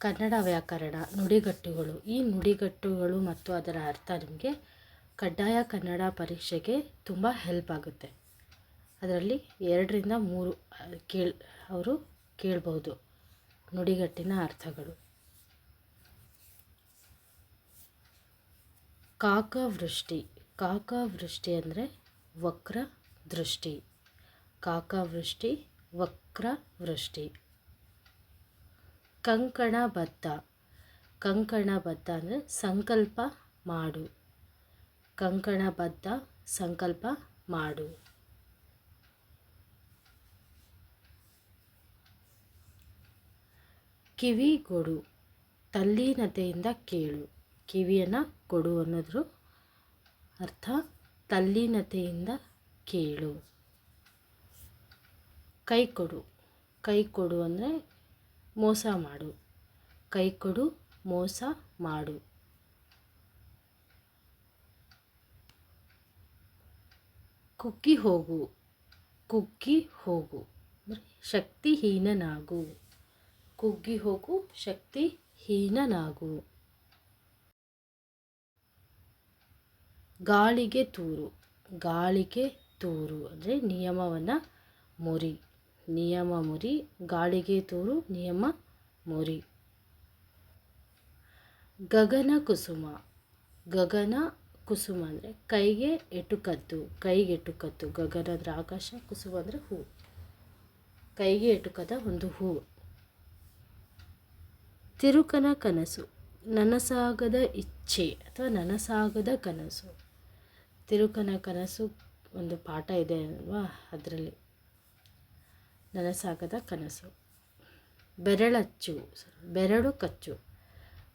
ಕನ್ನಡ ವ್ಯಾಕರಣ, ನುಡಿಗಟ್ಟುಗಳು. ಈ ನುಡಿಗಟ್ಟುಗಳು ಮತ್ತು ಅದರ ಅರ್ಥ ನಿಮಗೆ ಕಡ್ಡಾಯ ಕನ್ನಡ ಪರೀಕ್ಷೆಗೆ ತುಂಬ ಹೆಲ್ಪ್ ಆಗುತ್ತೆ. ಅದರಲ್ಲಿ ಎರಡರಿಂದ ಮೂರು ಕೇಳ್, ಅವರು ಕೇಳ್ಬೋದು ನುಡಿಗಟ್ಟಿನ ಅರ್ಥಗಳು. ಕಾಕವೃಷ್ಟಿ. ಕಾಕವೃಷ್ಟಿ ಅಂದರೆ ವಕ್ರ ದೃಷ್ಟಿ ಕಾಕವೃಷ್ಟಿ ವಕ್ರ ವೃಷ್ಟಿ ಕಂಕಣಬದ್ಧ ಕಂಕಣಬದ್ಧ ಅಂದರೆ ಸಂಕಲ್ಪ ಮಾಡು. ಕಂಕಣಬದ್ಧ ಸಂಕಲ್ಪ ಮಾಡು. ಕಿವಿ ಕೊಡು, ತಲ್ಲೀನತೆಯಿಂದ ಕೇಳು. ಕಿವಿಯನ್ನು ಕೊಡು ಅನ್ನೋದ್ರ ಅರ್ಥ. ತಲ್ಲೀನತೆಯಿಂದ ಕೇಳು. ಕೈ ಕೊಡು. ಕೈ ಕೊಡು ಅಂದರೆ ಮೋಸ ಮಾಡು. ಕೈ ಕೊಡು, ಮೋಸ ಮಾಡು. ಕುಗ್ಗಿ ಹೋಗು ಕುಗ್ಗಿ ಹೋಗು. ಅಂದರೆ ಶಕ್ತಿಹೀನನಾಗು. ಕುಗ್ಗಿ ಹೋಗು, ಶಕ್ತಿಹೀನನಾಗು. ಗಾಳಿಗೆ ತೂರು ಗಾಳಿಗೆ ತೂರು. ಅಂದರೆ ನಿಯಮವನ್ನು ಮುರಿ. ನಿಯಮ ಮುರಿ, ಗಾಳಿಗೆ ತೋರು ನಿಯಮ ಮುರಿ. ಗಗನ ಕುಸುಮ. ಗಗನ ಕುಸುಮ ಅಂದರೆ ಕೈಗೆ ಎಟುಕದ್ದು ಕೈಗೆ ಎಟುಕದ್ದು. ಗಗನ ಅಂದರೆ ಆಕಾಶ ಕುಸುಮ ಅಂದರೆ ಹೂ. ಕೈಗೆ ಎಟುಕದ ಒಂದು ಹೂ. ತಿರುಕನ ಕನಸು. ನನಸಾಗದ ಇಚ್ಛೆ ಅಥವಾ ನನಸಾಗದ ಕನಸು. ತಿರುಕನ ಕನಸು ಒಂದು ಪಾಠ ಇದೆ ಅಲ್ವಾ ಅದರಲ್ಲಿ? ನನಸಾಗದ ಕನಸು. ಬೆರಳಚ್ಚು ಬೆರಳು ಕಚ್ಚು.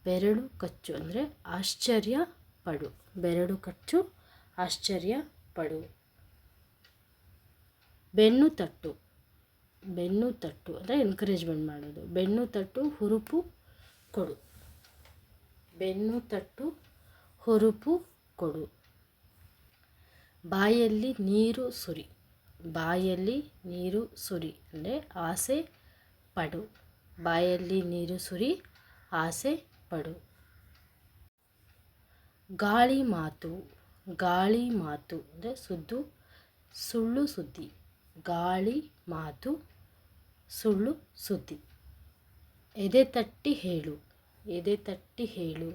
ಬೆರಳು ಕಚ್ಚು ಅಂದರೆ ಆಶ್ಚರ್ಯ ಪಡು. ಬೆರಳು ಕಚ್ಚು, ಆಶ್ಚರ್ಯ ಪಡು. ಬೆನ್ನು ತಟ್ಟು. ಬೆನ್ನು ತಟ್ಟು ಅಂದರೆ ಎನ್ಕರೇಜ್ಮೆಂಟ್ ಮಾಡೋದು. ಬೆನ್ನು ತಟ್ಟು, ಹುರುಪು ಕೊಡು. ಬೆನ್ನು ತಟ್ಟು, ಹುರುಪು ಕೊಡು. ಬಾಯಲ್ಲಿ ನೀರು ಸುರಿ. ಬಾಯಲ್ಲಿ ನೀರು ಸುರಿ, ಅಂದರೆ ಆಸೆ ಪಡು. ಬಾಯಲ್ಲಿ ನೀರು ಸುರಿ, ಆಸೆ ಪಡು. ಗಾಳಿ ಮಾತು ಗಾಳಿ ಮಾತು, ಅಂದರೆ ಸುದ್ದು, ಸುಳ್ಳು ಸುದ್ದಿ. ಗಾಳಿ ಮಾತು, ಸುಳ್ಳು ಸುದ್ದಿ. ಎದೆ ತಟ್ಟಿ ಹೇಳು, ಎದೆ ತಟ್ಟಿ ಹೇಳು,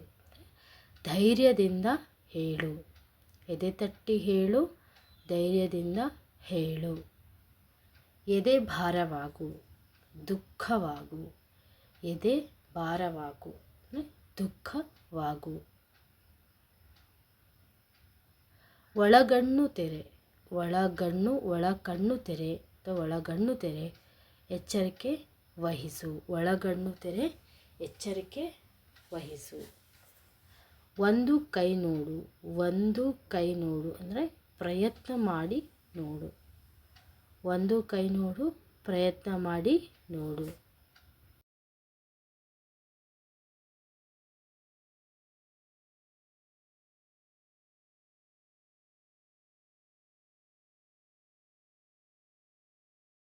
ಧೈರ್ಯದಿಂದ ಹೇಳು. ಎದೆ ತಟ್ಟಿ ಹೇಳು, ಧೈರ್ಯದಿಂದ ಹೇಳು. ಎದೆ ಭಾರವಾಗು, ದುಃಖವಾಗು, ಎದೆ ಭಾರವಾಗು ದುಃಖವಾಗು. ಒಳಗಣ್ಣು ತೆರೆ, ಒಳಗಣ್ಣು, ಒಳಕಣ್ಣು ತೆರೆ ಅಥವಾ ಒಳಗಣ್ಣು ತೆರೆ, ಎಚ್ಚರಿಕೆ ವಹಿಸು. ಒಳಗಣ್ಣು ತೆರೆ, ಎಚ್ಚರಿಕೆ ವಹಿಸು. ಒಂದು ಕೈ ನೋಡು, ಒಂದು ಕೈ ನೋಡು, ಅಂದರೆ ಪ್ರಯತ್ನ ಮಾಡಿ ನೋಡು. ಒಂದು ಕೈ ನೋಡು ಪ್ರಯತ್ನ ಮಾಡಿ ನೋಡು.